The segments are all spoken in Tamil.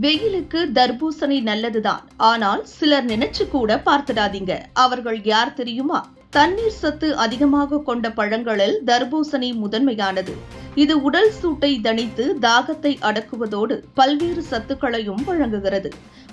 வெயிலுக்கு தர்பூசணி நல்லதுதான். ஆனால் சிலர் நினைச்சு கூட பார்த்துடாதீங்க. அவர்கள் யார் தெரியுமா? தண்ணீர் சத்து அதிகமாக கொண்ட பழங்களில் தர்பூசணி முதன்மையானது. இது உடல் சூட்டை தணித்து தாகத்தை அடக்குவதோடு பல்வேறு சத்துக்களையும் வழங்குகிறது.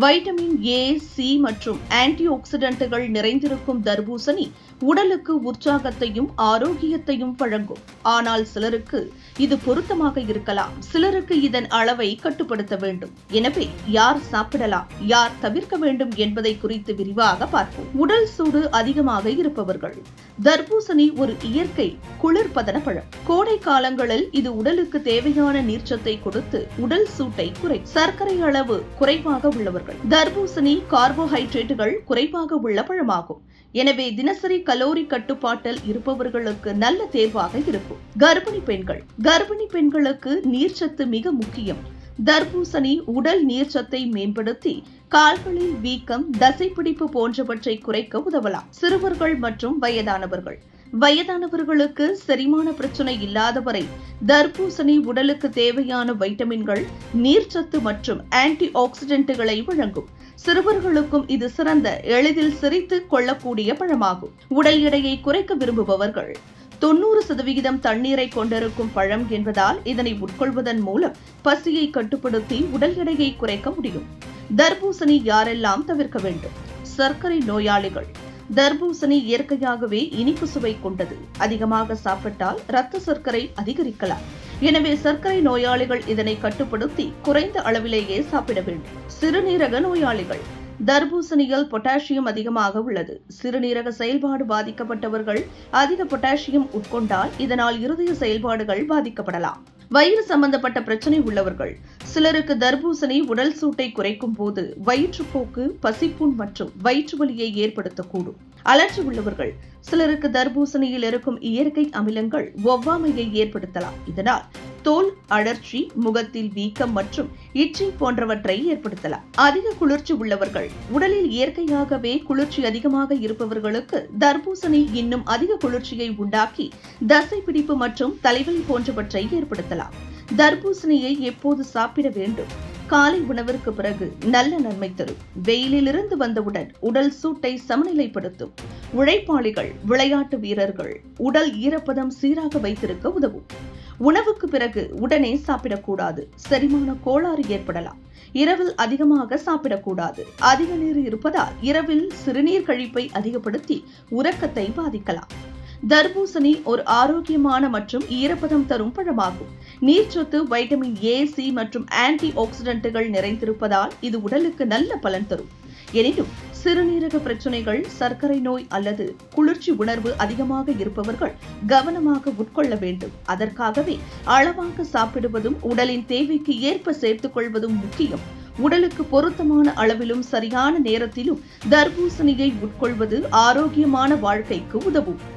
வைட்டமின் ஏ சி மற்றும் ஆன்டி ஆக்சிடென்ட்டுகள் நிறைந்திருக்கும் தர்பூசணி உடலுக்கு உற்சாகத்தையும் ஆரோக்கியத்தையும் வழங்கும். ஆனால் சிலருக்கு இது பொருத்தமாக இருக்கலாம். சிலருக்கு இதன் அளவை கட்டுப்படுத்த வேண்டும். எனவே யார் சாப்பிடலாம் யார் தவிர்க்க வேண்டும் என்பதை குறித்து விரிவாக பார்ப்போம். உடல் சூடு அதிகமாக இருப்பவர்கள். தர்பூசணி ஒரு இயற்கை குளிர்பதன பழம். கோடை காலங்களில் இது உடலுக்கு தேவையான நீர்ச்சத்தை கொடுத்து உடல் சூட்டை குறை சர்க்கரை அளவு குறைவாக உள்ளவர்கள். தர்பூசணி கார்போஹைட்ரேட்டுகள் குறைவாக உள்ள பழமாகும். எனவே தினசரி கலோரி கட்டுப்பாட்டில் இருப்பவர்களுக்கு நல்ல தேர்வாக இருக்கும். கர்ப்பிணி பெண்கள். கர்ப்பிணி பெண்களுக்கு நீர்ச்சத்து மிக முக்கியம். தர்பூசணி உடல் நீர்ச்சத்தை மேம்படுத்தி கால்களில் வீக்கம் தசைப்பிடிப்பு போன்றவற்றை குறைக்க உதவலாம். சிறுவர்கள் மற்றும் வயதானவர்கள். வயதானவர்களுக்கு செரிமான பிரச்சனை இல்லாதவரை தர்பூசணி உடலுக்கு தேவையான வைட்டமின்கள் நீர்ச்சத்து மற்றும் ஆன்டி ஆக்சிடென்ட்டுகளை வழங்கும். சிறுவர்களுக்கும் இது சிறந்த எளிதில் சிரித்து கொள்ளக்கூடிய பழமாகும். உடல் எடையை குறைக்க விரும்புபவர்கள் தொண்ணூறு சதவிகிதம் தண்ணீரை கொண்டிருக்கும் பழம் என்பதால் இதனை உட்கொள்வதன் மூலம் பசியை கட்டுப்படுத்தி உடல் எடையை குறைக்க முடியும். தர்பூசணி யாரெல்லாம் தவிர்க்க வேண்டும்? சர்க்கரை நோயாளிகள் தர்பூசணி இயற்கையாகவே இனிப்பு சுவை கொண்டது. அதிகமாக சாப்பிட்டால் இரத்த சர்க்கரை அதிகரிக்கலாம். எனவே சர்க்கரை நோயாளிகள் இதனை கட்டுப்படுத்தி குறைந்த அளவிலேயே சாப்பிட வேண்டும். சிறுநீரக நோயாளிகள். தர்பூசணியில் பொட்டாசியம் அதிகமாக உள்ளது. சிறுநீரக செயல்பாடு பாதிக்கப்பட்டவர்கள் அதிக பொட்டாசியம் உட்கொண்டால் இதனால் இருதய செயல்பாடுகள் பாதிக்கப்படலாம். வயிறு சம்பந்தப்பட்ட பிரச்சனை உள்ளவர்கள். சிலருக்கு தர்பூசணி உடல் சூட்டை குறைக்கும் போது வயிற்றுப்போக்கு பசிப்புண் மற்றும் வயிற்று வலியை ஏற்படுத்தக்கூடும். அலர்ஜி உள்ளவர்கள் சிலருக்கு தர்பூசணியில் இருக்கும் இயற்கை அமிலங்கள் ஒவ்வாமையை ஏற்படுத்தலாம். இதனால் தோல் அழற்சி முகத்தில் வீக்கம் மற்றும் இச்சிங் போன்றவற்றை ஏற்படுத்தலாம். அதிக குளிர்ச்சி உள்ளவர்கள் உடலில் இயற்கையாகவே குளிர்ச்சி அதிகமாக இருப்பவர்களுக்கு தர்பூசணி இன்னும் அதிக குளிர்ச்சியை உண்டாக்கி தசை பிடிப்பு மற்றும் தலைவலி போன்றவற்றை ஏற்படுத்தலாம். தர்பூசணியை எப்போது சாப்பிட வேண்டும்? காலை உணவிற்கு பிறகு நல்ல நன்மை தரும். வெயிலிலிருந்து வந்தவுடன் உடல் சூட்டை சமநிலைப்படுத்தும். உழைப்பாளிகள் விளையாட்டு வீரர்கள் உடல் ஈரப்பதம் சீராக வைத்திருக்க உதவும். உணவுக்கு பிறகு உடனே சாப்பிடக்கூடாது. செரிமான கோளாறு ஏற்படலாம். இரவில் அதிகமாக சாப்பிடக்கூடாது. அதிக நீர் இருப்பதால் இரவில் சிறுநீர் கழிப்பை அதிகப்படுத்தி உறக்கத்தை பாதிக்கலாம். தர்பூசணி ஒரு ஆரோக்கியமான மற்றும் ஈரப்பதம் தரும் பழமாகும். நீர்ச்சத்து வைட்டமின் ஏ சி மற்றும் ஆன்டி ஆக்சிடென்ட்டுகள் நிறைந்திருப்பதால் இது உடலுக்கு நல்ல பலன் தரும். எனினும் சிறுநீரக பிரச்சனைகள் சர்க்கரை நோய் அல்லது குளிர்ச்சி உணர்வு அதிகமாக இருப்பவர்கள் கவனமாக உட்கொள்ள வேண்டும். அதற்காகவே அளவாக சாப்பிடுவதும் உடலின் தேவைக்கு ஏற்ப சேர்த்துக் கொள்வதும் முக்கியம். உடலுக்கு பொருத்தமான அளவிலும் சரியான நேரத்திலும் தர்பூசணியை உட்கொள்வது ஆரோக்கியமான வாழ்க்கைக்கு உதவும்.